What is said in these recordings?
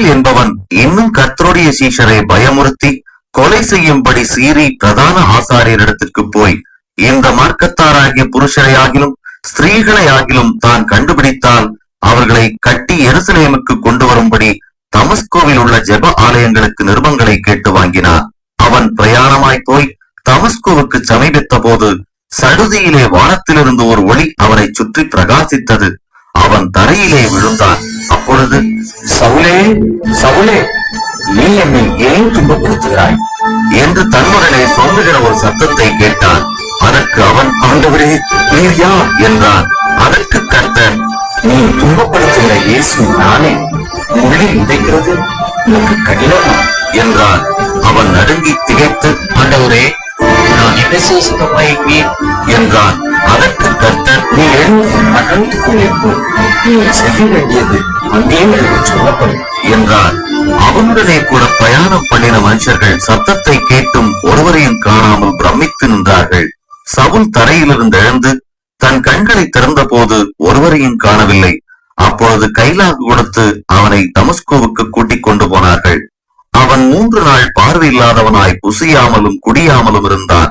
என்பவன் இன்னும் கர்த்தருடைய சீஷரை பயமுறுத்தி கொலை செய்யும்படி சீறி பிரதான ஆசாரியரிடத்திற்கு போய் இந்த மார்க்கத்தாராகிய புருஷரை ஆகிலும் ஸ்திரீகளை ஆகிலும் தான் கண்டுபிடித்தால் அவர்களை கட்டி எருசலேமுக்கு கொண்டு வரும்படி தமஸ்கோவில் உள்ள ஜெப ஆலயங்களுக்கு நிருபங்களை கேட்டு வாங்கினார். அவன் பிரயாணமாய் போய் தமஸ்கோவுக்கு சமீபித்த போது சடுதியிலே வானத்திலிருந்து ஒரு ஒளி அவனை சுற்றி பிரகாசித்தது. அவன் தரையிலே விழுந்தான். அப்பொழுது சவுலே சவுலே நீ என்னை ஏன் துன்பப்படுத்துகிறாய்? என்று தன்னுடனே சொல்லுகிற ஒரு சத்தத்தை கேட்டான். அதற்கு அவன் ஆண்டவரே நீர் யார்? என்றான். அதற்கு கர்த்தர் நீ துன்பப்படுத்துகிற இயேசு நானே. உள்ளில் உதைக்கிறது உனக்கு கடினமா? என்றான். அவன் நடுங்கி திகைத்து ஆண்டவரே நான் என்ன செய்ய சுத்தமாயிருப்பேன் என்றான். அதற்கு கர்த்தர் நீ எழுந்து செய்ய வேண்டியது அங்கே சொல்லப்படும் அவனுடனே கூட பிரயாணம் பண்ணின மனுஷர்கள் சத்தத்தை கேட்டும் ஒருவரையும் காணாமல் பிரமித்து நின்றார்கள். சவுல் தரையிலிருந்து எழுந்து தன் கண்களை திறந்த போது ஒருவரையும் காணவில்லை. அப்பொழுது கைலாக கொடுத்து அவனை தமஸ்கோவுக்கு கூட்டிக் கொண்டு போனார்கள். அவன் மூன்று நாள் பார்வையில்லாதவனாய் புசியாமலும் குடியாமலும் இருந்தான்.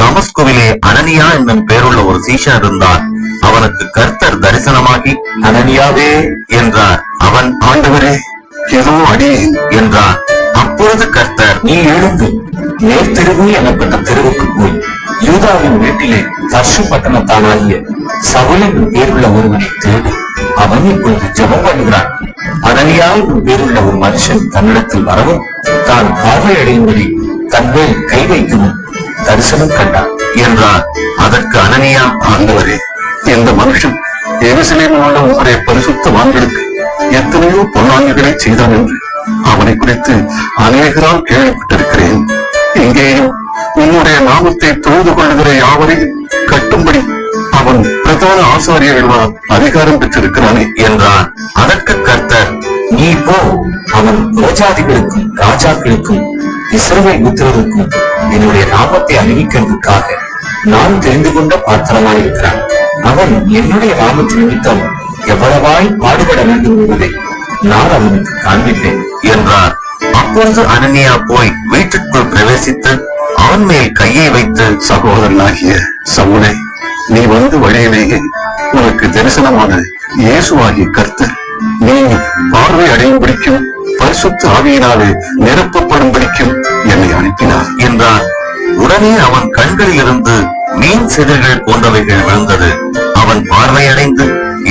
தமஸ்கோவிலே அனனியா என்னும் பேருள்ள ஒரு சீஷன் இருந்தான். அவனுக்கு கர்த்தர் தரிசனமாகி அனனியாவே என்றார். அவன் ஆண்டவரே ஏதோ அடி என்றான் அப்பொழுது கர்த்தர் நீ எழுந்து நேர்த்தெருவு எனப்பட்ட தெருவுக்கு போய் யூதாவின் வீட்டிலே தர்ஷு பட்டணத்தானாகிய சவுலின் பேருள்ள ஒருவனை தேடு. அவன் இப்பொழுது ஜெபம் பண்ணுகிறான். அனனியா என்னும் பேருள்ள ஒரு மனுஷன் தன்னிடத்தில் வரவும் தான் பார்வையடையும்படி தன் மேல் கை வைக்கவும் தரிசனம் கண்டான் என்றார் அதற்கு அனனியா ஆண்டவரே இந்த மனுஷன் எருசலேமில் உள்ள உங்களுடைய பரிசுத்த வான்களுக்கு எத்தனையோ பொன்னாங்குகளை செய்தான் என்று அவனை குறித்து அநேகரால் கேள்விப்பட்டிருக்கிறேன். இங்கேயும் உன்னுடைய நாமத்தை தொழுது கொள்கிற யாவரையும் கட்டும்படி அவன் பிரதான ஆசாரியர்களால் அதிகாரம் பெற்றிருக்கிறானே என்றான். அதற்கு கர்த்தர் நீ போ அவன் ரோஜாதிகளுக்கும் ராஜாக்களுக்கும் இஸ்ரவேல் புத்திரருக்கும் என்னுடைய நாமத்தை அறிவிக்கிறதுக்காக நான் தெரிந்து கொண்ட பாத்திரமாயிருக்கிறான். அவன் என்னுடைய நாமத்து நிமித்தம் எவ்வளவாய் பாடுபட வேண்டும் என்பதை நான் அவனுக்கு காண்பிப்பேன் என்றார். அப்பொழுது அனனியா போய் வீட்டுக்குள் பிரவேசித்து அவன் மேல் கையை வைத்து சகோதரனாகிய சமுனை நீ வந்து வழியிலேயே உனக்கு தரிசனமான இயேசுவாகிய கர்த்தர் நீ பார்வை அடையும் பிடிக்கும் பரிசுத்த ஆவியினாலே நிரப்பப்படும்படிக்கும் என்னை அனுப்பினார் என்றான். உடனே அவன் கண்களிலிருந்து மீன் செதில்கள் போன்றவைகள் விழுந்தது. அவன் பார்வையடைந்து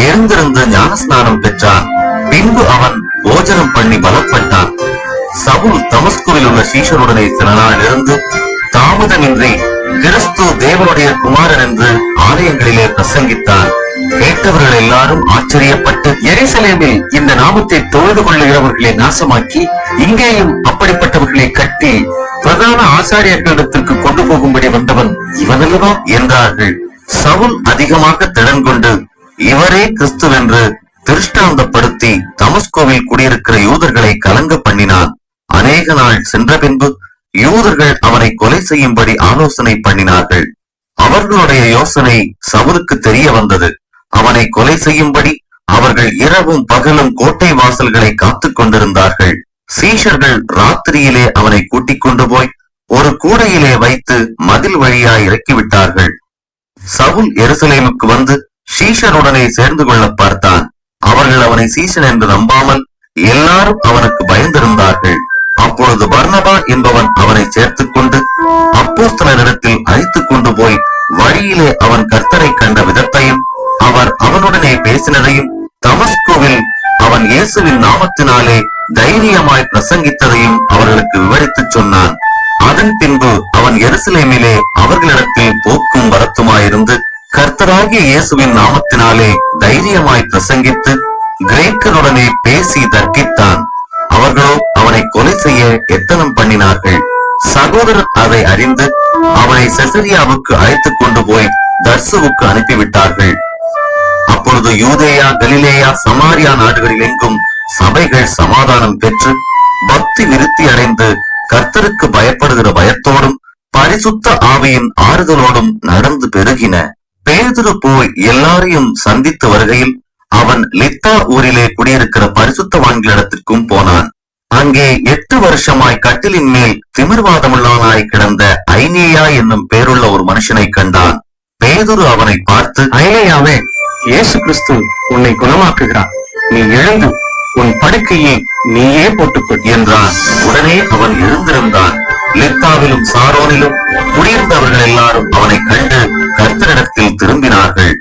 எழுந்திருந்து ஞானஸ்நானம் பெற்றான். பின்பு அவன் போஜனம் பண்ணி பலப்பட்டான். சவுல் தமஸ்குவில் உள்ள சீஷருடனே சில நாள் இருந்து தாமதமின்றி கிறிஸ்து தேவனுடைய குமாரன் என்று ஆலயங்களிலே பிரசங்கித்தார். கேட்டவர்கள் எல்லாரும் ஆச்சரியப்பட்டு எரிசலேமில் இந்த நாமத்தை தொழுது கொள்ளுகிறவர்களை நாசமாக்கி இங்கேயும் அப்படிப்பட்டவர்களை கட்டி பிரதான ஆசாரியர்களிடத்திற்கு கொண்டு போகும்படி வந்தவன் இவனல்லவா என்றார்கள். சவுல் அதிகமாக திடன் கொண்டு இவரே கிறிஸ்துவென்று திருஷ்டாந்தப்படுத்தி தமஸ்கோவில் குடியிருக்கிற யூதர்களை கலங்க பண்ணினான். அநேக நாள் சென்ற பின்பு யூதர்கள் அவனை கொலை செய்யும்படி ஆலோசனை பண்ணினார்கள். அவர்களுடைய யோசனை சவுலுக்கு தெரிய வந்தது. அவனை கொலை செய்யும்படி அவர்கள் இரவும் பகலும் கோட்டை வாசல்களை காத்துக் கொண்டிருந்தார்கள். சீஷர்கள் ராத்திரியிலே அவனை கூட்டிக் கொண்டு போய் ஒரு கூடையிலே வைத்து மதில் வழியாய் இறக்கிவிட்டார்கள். சவுல் எருசலேமுக்கு வந்து சீஷருடனே சேர்ந்து கொள்ள பார்த்தான். அவர்கள் அவனை சீசன் என்று நம்பாமல் எல்லாரும் அவனுக்கு பயந்திருந்தார்கள். அப்பொழுது பர்ணபா என்பவன் அவனை சேர்த்துக் கொண்டு அப்போஸ்தலரிடத்தில் அழைத்துக் கொண்டு போய் வழியிலே அவன் கர்த்தரை கண்ட விதத்தையும் அவர் அவனுடனே பேசினதையும் தமஸ்கோவில் அவன் இயேசுவின் நாமத்தினாலே தைரியமாய் பிரசங்கித்ததையும் அவர்களுக்கு விவரித்துச் சொன்னான். அதன் பின்பு அவன் எருசலேமிலே அவர்களிடத்தில் போக்கும் வரத்துமாயிருந்து கர்த்தராகிய இயேசுவின் நாமத்தினாலே தைரியமாய் பிரசங்கித்து கிரேக்கருடனே பேசி தர்க்கித்தான். எத்தனம் பண்ணினார்கள்? சகோதரர் அதை அறிந்து அவனை செசரியாவுக்கு அழைத்துக் கொண்டு போய் தர்சுவுக்கு அனுப்பிவிட்டார்கள். அப்பொழுது யூதேயா கலிலேயா சமாரியா நாடுகளில் எங்கும் சபைகள் சமாதானம் பெற்று பக்தி விருத்தி அடைந்து கர்த்தருக்கு பயப்படுகிற பயத்தோடும் பரிசுத்த ஆவியின் ஆறுதலோடும் நடந்து பெருகின. பேதுரு போய் எல்லாரையும் சந்தித்து வருகையில் அவன் லித்தா ஊரிலே குடியிருக்கிற பரிசுத்தவான்களிடத்திற்கும் போனான். அங்கே எட்டு வருஷமாய் கட்டிலின் மேல் திமிர்வாதமுள்ளவனாய் கிடந்த ஐனேயா என்னும் பேருள்ள ஒரு மனுஷனை கண்டான். பேதுரு அவனை பார்த்து ஐலேயாவே இயேசு கிறிஸ்து உன்னை குணமாக்குகிறார். நீ எழுந்து உன் படுக்கையை நீயே போட்டுக்கொள் என்றான். உடனே அவன் எழுந்திருந்தான். லித்தாவிலும் சாரோனிலும் குடியிருந்தவர்கள் எல்லாரும் அவனை கண்டு கர்த்தரிடத்தில் திரும்பினார்கள்.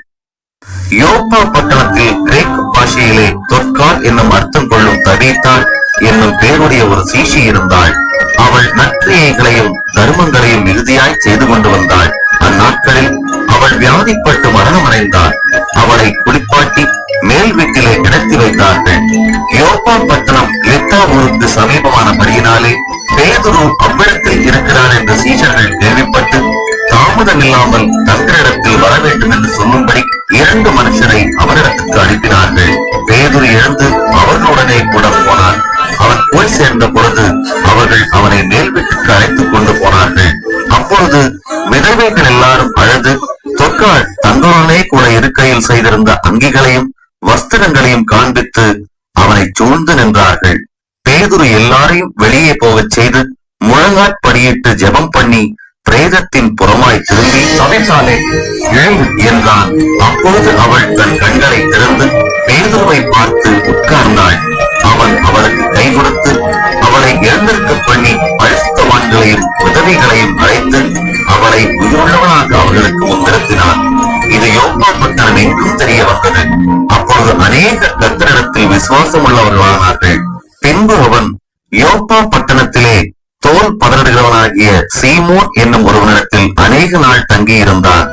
யோப்பா பட்டணத்தில் கிரேக்க பாஷையிலே தொற்கால் என்னும் அர்த்தம் கொள்ளும் தபீத்தாள் என்னும் பேருடைய ஒரு சீஷி இருந்தாள். அவள் நற்கிரியைகளையும் தர்மங்களையும் மிகுதியாய் செய்து கொண்டு வந்தாள். அந்நாட்களில் அவள் வியாதிப்பட்டு மரணமடைந்தாள் அவளை குளிப்பாட்டி மேல் வீட்டிலே கிடத்தி வைத்தார்கள். யோபா பட்டணம் லித்தா ஊருக்கு சமீபமானபடியினாலே பேதுரு அவ்விடத்தில் இருக்கிறார் என்று சீஷர்கள் கேள்விப்பட்டு தாமதமில்லாமல் தங்களிடத்தில் வர வேண்டும் என்று சொல்லும்படி இரண்டு மனுஷரை அவரிடத்துக்கு அனுப்பினார்கள். பேதுரு எழுந்து அவர்களுடனே கூட போனான். அவன் போய் சேர்ந்த பொழுது அவர்கள் அவனை மேல் வீட்டுக்கு அழைத்துக் கொண்டு போனார்கள். அப்பொழுது விதவைகள் எல்லாரும் அழுது தொக்காள் தங்களுடனே கூட இருக்கையில் செய்திருந்த அங்கிகளையும் வஸ்திரங்களையும் காண்பித்து அவனை சூழ்ந்து நின்றார்கள். பேதுரு எல்லாரையும் வெளியே போகச் செய்து முழங்காற்படியிட்டு ஜெபம் பண்ணி பிரேதத்தின் புறமாய் திரும்பி சமைச்சாலே எழு என்றான். அப்பொழுது அவள் தன் கண்களை திறந்து பேதுருவை பார்த்து உட்கார்ந்தாள். அவன் அவளுக்கு கை கொடுத்து அவளை எழுந்திருக்க பண்ணி பரிசுத்தவான்களையும் உதவிகளையும் அழைத்து அவளை உயிருள்ளவனாக அவர்களுக்கு முன்னிறுத்தினான். இது யோகா பட்டணம் எங்கும் தெரிய வந்தது. அப்பொழுது அநேக கர்த்தரிடத்தில் விசுவாசம் உள்ளவர்களானார்கள் பின்பு அவன் யோப்பா பட்டணத்திலே தோல் பதனிடுகிறவனாகிய சீமோன் என்னும் ஒருவனிடத்தில் அநேக நாள் தங்கியிருந்தான்.